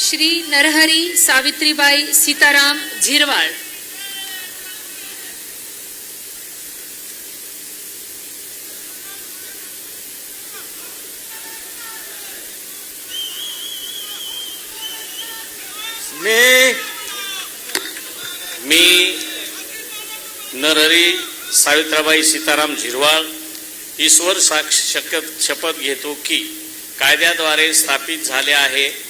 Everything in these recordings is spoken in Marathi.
श्री नरहरी सावित्रीबाई सीताराम झिरवाळ. मी मी नरहरी सावित्राबाई सीताराम झिरवाळ ईश्वर साक्ष शक- शपथ घेतो की कायद्याद्वारे स्थापित झाले आहे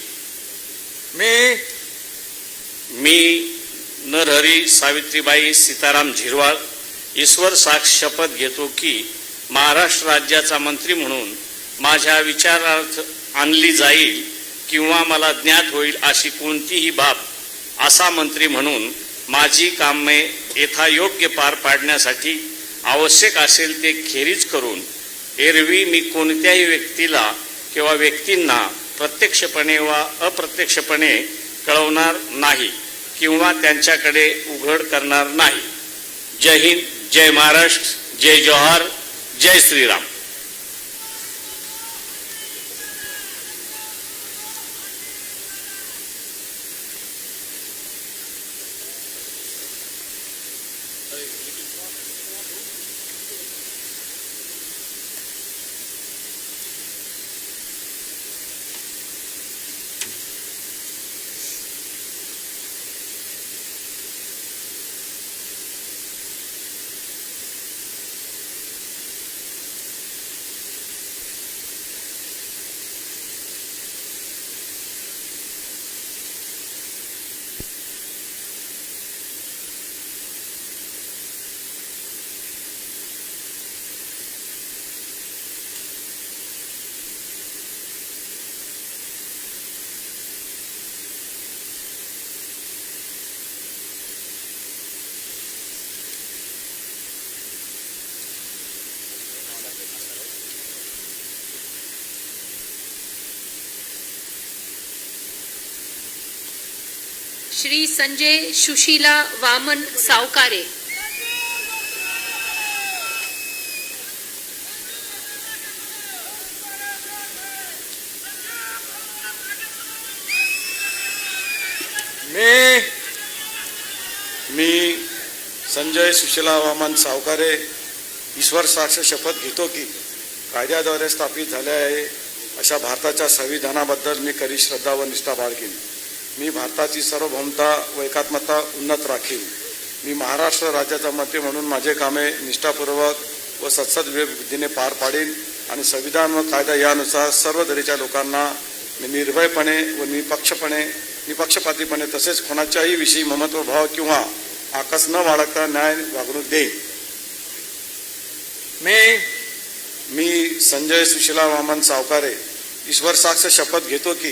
मी मी नरहरी सावित्रीबाई सीताराम झिरवाळ ईश्वर साक्ष शपथ घेतो की महाराष्ट्र राज्याचा मंत्री म्हणून माझ्या विचारार्थ आणली जाईल किंवा मला ज्ञात होईल अशी कोणतीही बाब असा मंत्री म्हणून माझी कामे यथायोग्य पार पाडण्यासाठी आवश्यक असेल ते खेरीज करून एरवी मी कोणत्याही व्यक्तीला किंवा व्यक्तींना प्रत्यक्षपणे वा अप्रत्यक्षपणे कळवणार नाही किंवा त्यांच्याकडे उघड करणार नाही. जय हिंद जय महाराष्ट्र जय जोहार जय श्रीराम. श्री संजय सुशीला वामन सावकारे. मी मी संजय सुशीला वामन सावकारे ईश्वर साक्ष शपथ घेतो की कायद्याद्वारे स्थापित झाले आहे अशा भारताच्या संविधानाबद्दल मी करी श्रद्धा व निष्ठा बाळगेन. मी भारताची सार्वभौमता व एकात्मता उन्नत राखीन. मी महाराष्ट्र राज्याचा मंत्री म्हणून माझे कामे निष्ठापूर्वक व सत्सद बुद्धीने पार पाडीन आणि संविधान व कायदा यानुसार सर्व तऱ्हेच्या लोकांना मी निर्भयपणे व निपक्षपणे निपक्षपातीपणे तसेच कोणाच्याही विषयी ममत्व भाव किंवा आकस न बाळगता न्याय वागणूक देईल मी मी संजय सुशीला वामन सावकारे. ईश्वर साक्ष शपथ घेतो की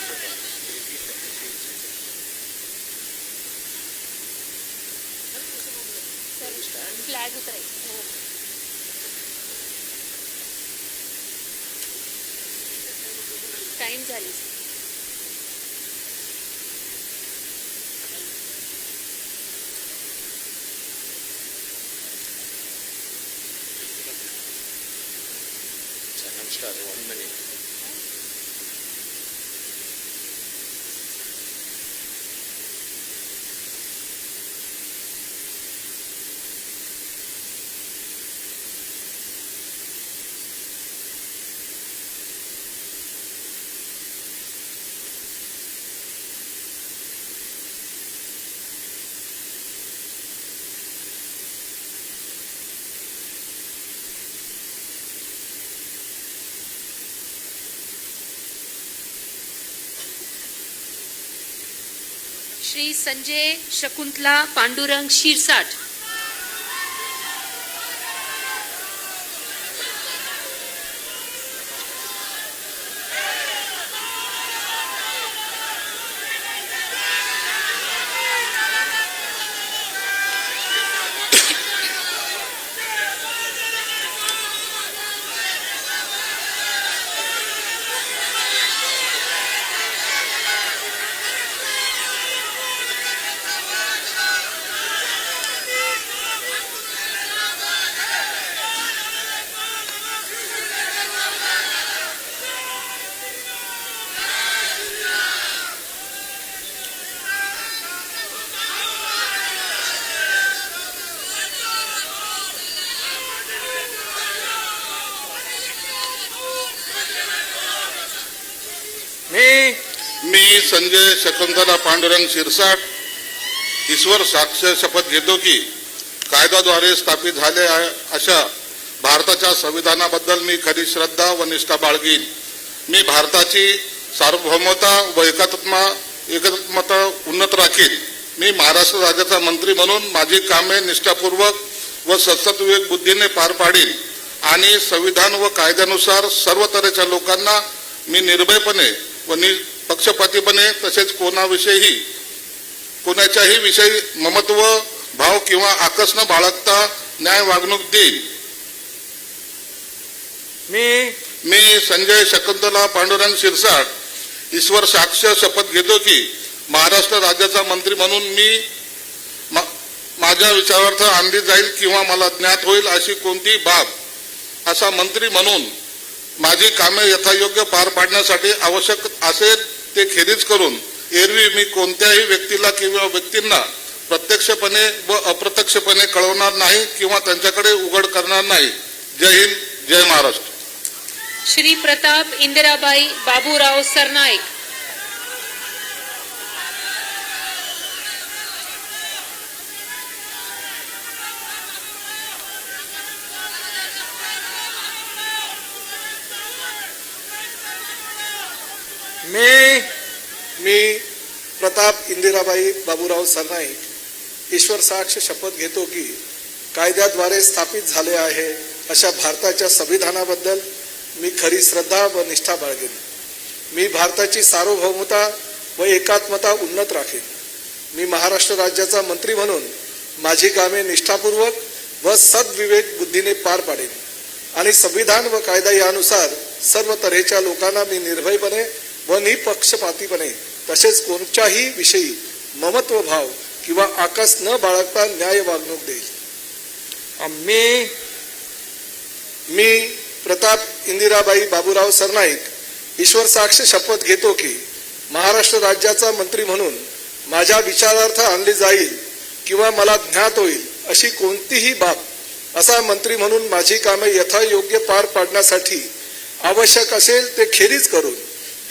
टाईम झाली. नमस्कार मिनिट श्री संजय शकुंतला पांडुरंग शिरसाट. संजय शकुंतला पांडुरंग शिरसाट ईश्वर साक्ष शपथ घेतो की कायद्याद्वारे स्थापित झाले अशा भारताच्या संविधानाबद्दल मी खरी श्रद्धा व निष्ठा बाळगीन. मी भारताची सार्वभौमता व एकात्मा एकात्मता उन्नत राखीन. मी महाराष्ट्र राज्याचा मंत्री म्हणून माझी कामे निष्ठापूर्वक व सत्सत्विवेक बुद्धीने पार पाडीन आणि संविधान व कायद्यानुसार सर्व तऱ्हेच्या लोकांना मी निर्भयपणे व निपक्षपातीपणे तसेच कोणाविषयी कोणाच्याही विषयी ममत्व भाव किंवा आकस न बाळगता न्याय वागणूक देईन. मी मी संजय शकुंतला पांडुरंग शिरसाट ईश्वर साक्ष शपथ घेतो की महाराष्ट्र राज्याचा मंत्री म्हणून मी मा- माझ्या विचारार्थ आणली जाईल किंवा मला ज्ञात होईल अशी कोणतीही बाब असा मंत्री म्हणून माझी कामे यथायोग्य पार पाडण्यासाठी आवश्यक असेल ते खेरीज करून एरवी मी कोणत्याही व्यक्तीला किंवा व्यक्तींना प्रत्यक्षपणे व अप्रत्यक्षपणे कळवणार नाही किंवा त्यांच्याकडे उघड करणार नाही. जय हिंद जय महाराष्ट्र. श्री प्रताप इंदिराबाई बाबूराव सरनाईक. मी मी प्रताप इंदिराबाई बाबूराव सरनाईक ईश्वर साक्ष शपथ घेतो की कायद्याद्वारे स्थापित झाले आहे अशा भारताच्या संविधानाबद्दल मी खरी श्रद्धा व निष्ठा बाळगेन. मी भारताची सार्वभौमता व एकात्मता उन्नत राखेन. मी महाराष्ट्र राज्याचा मंत्री म्हणून माझी कामे निष्ठापूर्वक व सद्विवेक बुद्धीने पार पाडेन आणि संविधान व कायदा यानुसार सर्व तऱ्हेच्या लोकांना मी निर्भयपणे व निपक्षपातीपणे तसेच कोणत्याही विषयी ममत्व भाव किंवा आकाश न बाळगता न्याय वागणूक देईल. मी मी प्रताप इंदिराबाई बाबूराव सरनाईक ईश्वर साक्ष शपथ घेतो की महाराष्ट्र राज्याचा मंत्री म्हणून माझ्या विचारार्थ आणली जाईल किंवा मला ज्ञात होईल अशी कोणतीही बाब असा मंत्री म्हणून माझी कामे यथायोग्य पार पाडण्यासाठी आवश्यक असेल ते खेरीज करून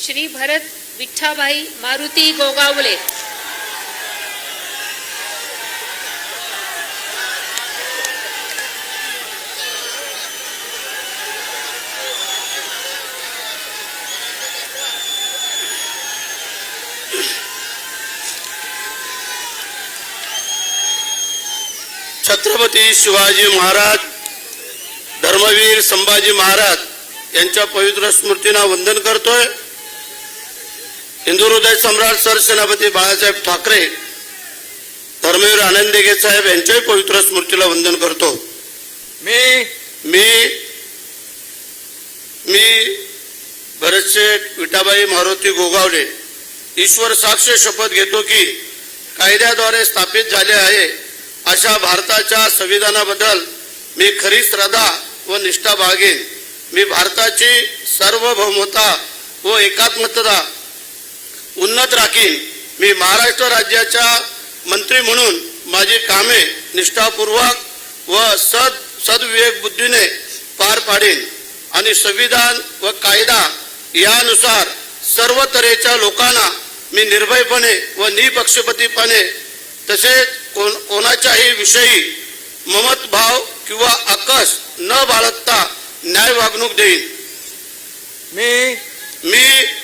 श्री भरत विठ्ठाबाई मारुती गोगावले. छत्रपती शिवाजी महाराज धर्मवीर संभाजी महाराज यांच्या पवित्र स्मृतींना वंदन करतोय. हिंदू हृदय सम्राट सरसेनापती बाळासाहेब ठाकरे धर्मवीर आनंद दिघे साहेब यांच्याही पवित्र स्मृतीला वंदन करतो. मी मी मी भरतशेठ विटाबाई मारुती गोगावले ईश्वर साक्ष शपथ घेतो की कायद्याद्वारे स्थापित झाले आहे. अशा भारताच्या संविधानाबद्दल मी खरी श्रद्धा व निष्ठा बाळगेन. मी भारताची सार्वभौमता व एकात्मता उन्नत राखीन. मी महाराष्ट्र राज्याच्या मंत्री म्हणून माझी कामे निष्ठापूर्वक व सद सद्विवेक बुद्धीने पार पाडेन. आणि संविधान व कायदा यानुसार सर्व तऱ्हेच्या लोकांना मी निर्भयपणे व निपक्षपातीपणे तसेच कोण कोणाच्याही विषयी ममत भाव किंवा आकस न बाळगता न्याय वागणूक देईन. मी मी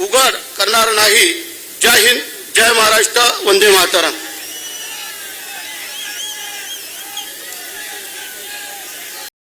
उघड करणार नाही. जय हिंद जय महाराष्ट्र वंदे मातरम.